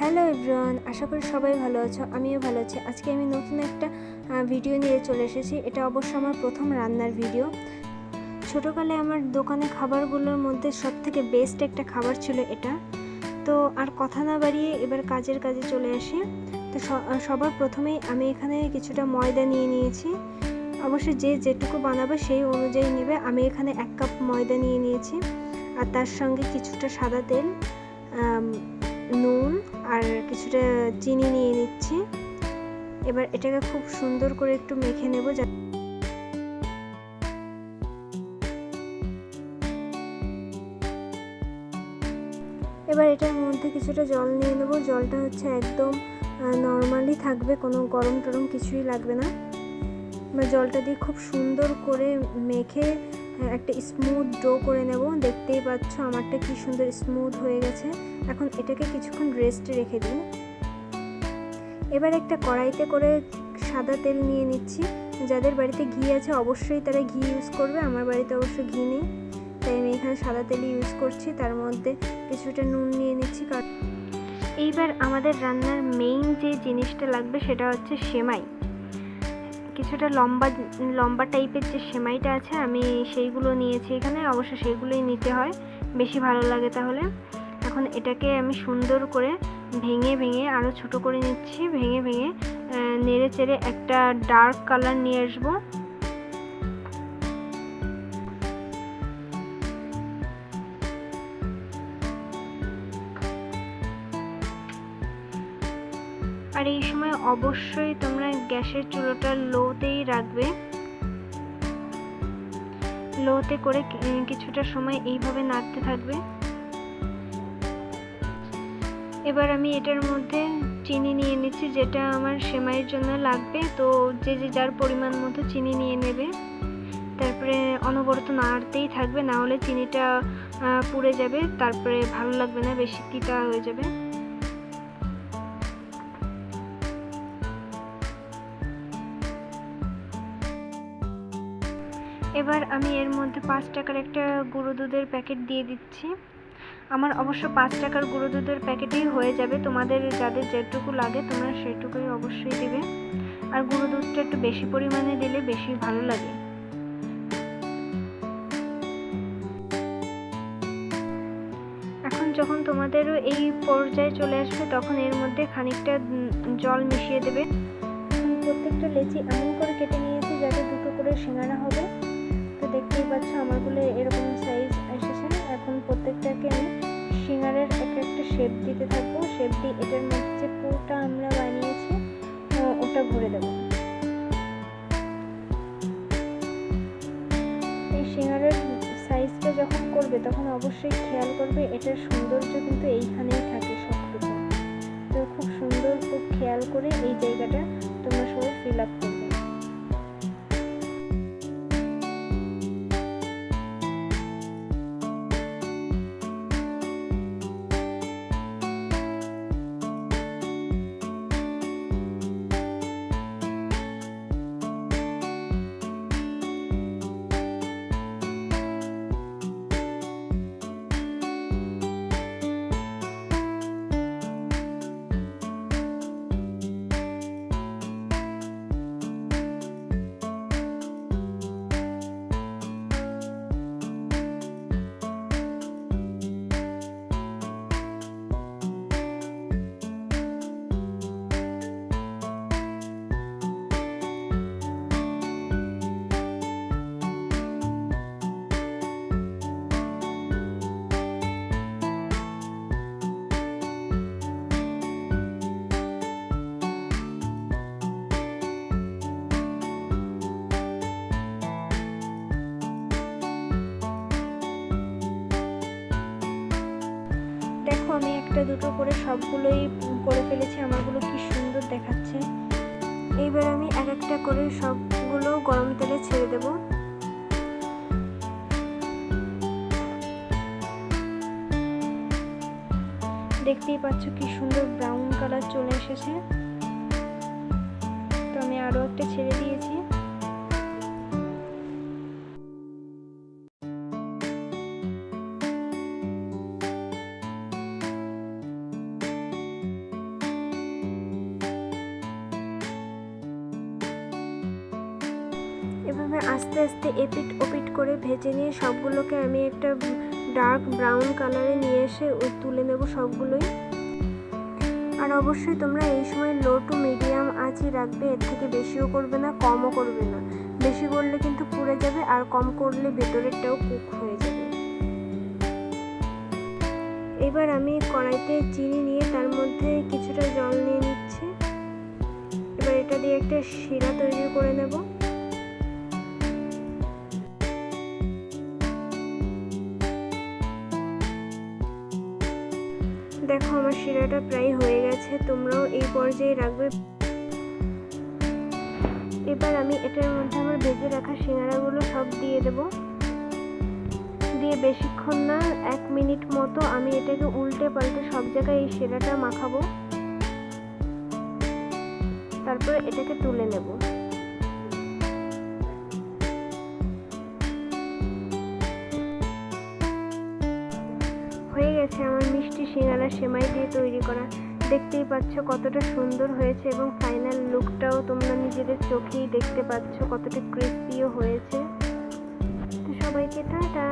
Hello everyone, আশা করি সবাই ভালো আছো, আমিও ভালো আছি। আজকে আমি নতুন একটা ভিডিও নিয়ে চলে এসেছি। এটা অবশ্য আমার প্রথম রান্নার ভিডিও। ছোটোকালে আমার দোকানে খাবারগুলোর মধ্যে সব থেকে বেস্ট একটা খাবার ছিল এটা। তো আর কথা না বাড়িয়ে এবার কাজের কাজে চলে আসি। তো সবার প্রথমেই আমি এখানে কিছুটা ময়দা নিয়ে নিয়েছি। অবশ্যই যে যেটুকু বানাবে সেই অনুযায়ী নেবে। আমি এখানে এক কাপ ময়দা নিয়ে নিয়েছি। আর তার সঙ্গে কিছুটা সাদা তেল নুন আর কিছুটা চিনি নিয়ে নিচ্ছি। এবার এটাকে খুব সুন্দর করে একটু মেখে নেব এবার এটার মধ্যে কিছুটা জল নিয়ে নেব। জলটা হচ্ছে একদম নর্মালি থাকবে, কোনো গরম টরম কিছুই লাগবে না। এবার জলটা দিয়ে খুব সুন্দর করে মেখে একটা স্মুথ ডো করে নেব। দেখতেই পাচ্ছ আমারটা কি সুন্দর স্মুথ হয়ে গেছে। এখন এটাকে কিছুক্ষণ রেস্টে রেখে দিই। এবার একটা কড়াইতে করে সাদা তেল নিয়ে নিচ্ছি। যাদের বাড়িতে ঘি আছে অবশ্যই তারা ঘি ইউজ করবে, আমার বাড়িতে অবশ্য ঘি নেই। তাই আমি এখানে সাদা তেল ইউজ করছি, তার মধ্যে কিছুটা নুন নিয়ে নিচ্ছি কারণ এইবার আমাদের রান্নার মেইন যে জিনিসটা লাগবে সেটা হচ্ছে সেমাই। কিছুটা লম্বা লম্বা টাইপের যে সেমাইটা আছে, আমি সেইগুলো নিয়েছি এখানে। অবশ্য সেইগুলোই নিতে হয়। বেশি ভালো লাগে তাহলে। এখন এটাকে আমি সুন্দর করে ভেঙে ভেঙে আরও ছোট করে নিচ্ছি। ভেঙে ভেঙে নেড়ে চেড়ে একটা ডার্ক কালার নিয়ে আসব। এই সময় অবশ্যই তোমরা গ্যাসের চুলোটা লোতেই রাখবে। লোতে করে কিছুটা সময় এইভাবে নাড়তে থাকবে। এবার আমি এটার মধ্যে চিনি নিয়ে নিচ্ছি, যেটা আমার সেমাইয়ের জন্য লাগবে। তো যে যে যার পরিমাণ মতো চিনি নিয়ে নেবে। তারপরে অনবরত নাড়তেই থাকবে, না হলে চিনিটা পুড়ে যাবে। তারপরে ভালো লাগবে না, বেশি তিতা হয়ে যাবে। এবার আমি এর মধ্যে পাঁচ টাকার একটা গুঁড়ো দুধের প্যাকেট দিয়ে দিচ্ছি। আমার অবশ্য পাঁচ টাকার গুঁড়ো দুধের প্যাকেটেই হয়ে যাবে। তোমাদের যাদের যেটুকু লাগে তোমরা সেটুকুই অবশ্যই দেবে। আর গুঁড়ো দুধটা একটু বেশি পরিমাণে দিলে বেশি ভালো লাগে। এখন যখন তোমাদেরও এই পর্যায়ে চলে আসবে, তখন এর মধ্যে খানিকটা জল মিশিয়ে দেবে। প্রত্যেকটা লেচি এমন করে কেটে নিয়েছি যাতে দুটো করে সিঙ্গারা হবে। দেখতেই পাচ্ছ আমারগুলো এরকম সাইজ এসেছে এখন প্রত্যেকটাকে আমি সিঙ্গারের এক একটা শেপ দিতে থাকব। শেপ দিয়ে এটার মধ্যে যে পুরোটা আমরা বানিয়েছি ওটা ভরে দেবো। এই সিঙ্গারের সাইজটা যখন করবে, তখন অবশ্যই খেয়াল করবে, এটার সৌন্দর্য কিন্তু এইখানেই থাকে সবটুকু তো খুব সুন্দর, খুব খেয়াল করে এই জায়গাটা তোমরা সবাই ফিল আপ করবে। একটা দুটো করে সবগুলোই করে ফেলেছি, আমারগুলো কি সুন্দর দেখাচ্ছে। এইবার আমি এক একটা করে সবগুলো গরম তেলে ছেড়ে দেব। দেখতেই পাচ্ছ কি সুন্দর ব্রাউন কালার চলে এসেছে। তো আমি আরও একটা ছেড়ে দিয়েছি। এভাবে আস্তে আস্তে এপিট ওপিট করে ভেজে নিয়ে সবগুলোকে আমি একটা ডার্ক ব্রাউন কালারে নিয়ে এসে তুলে নেব সবগুলোই। আর অবশ্যই তোমরা এই সময় লো টু মিডিয়াম আঁচই রাখবে, এর থেকে বেশিও করবে না, কমও করবে না। বেশি করলে কিন্তু পুড়ে যাবে আর কম করলে ভেতরেরটাও কুক হয়ে যাবে। এবার আমি কড়াইতে চিনি নিয়ে তার মধ্যে কিছুটা জল নিয়ে নিচ্ছি। এবার এটা দিয়ে একটা শিরা তৈরি করে নেব। দেখো, আমার শিরাটা প্রায় হয়ে গেছে, তোমরাও এই পর্যায়ে রাখবে। এবার আমি এটার মধ্যে আমার ভেজে রাখা সিঙ্গারাগুলো সব দিয়ে দেব। দিয়ে বেশিক্ষণ না, এক মিনিট মতো আমি এটাকে উল্টে পাল্টে সব জায়গায় এই শিরাটা মাখাবো। তারপরে এটাকে তুলে নেব। সেমাই দিয়ে তৈরি করা। দেখতেই পাচ্ছ কতটা সুন্দর হয়েছে এবং ফাইনাল লুকটাও তোমরা নিজেদের চোখেই দেখতে পাচ্ছ কতটা ক্রিস্পিও হয়েছে। তো সবাইকে টাটা।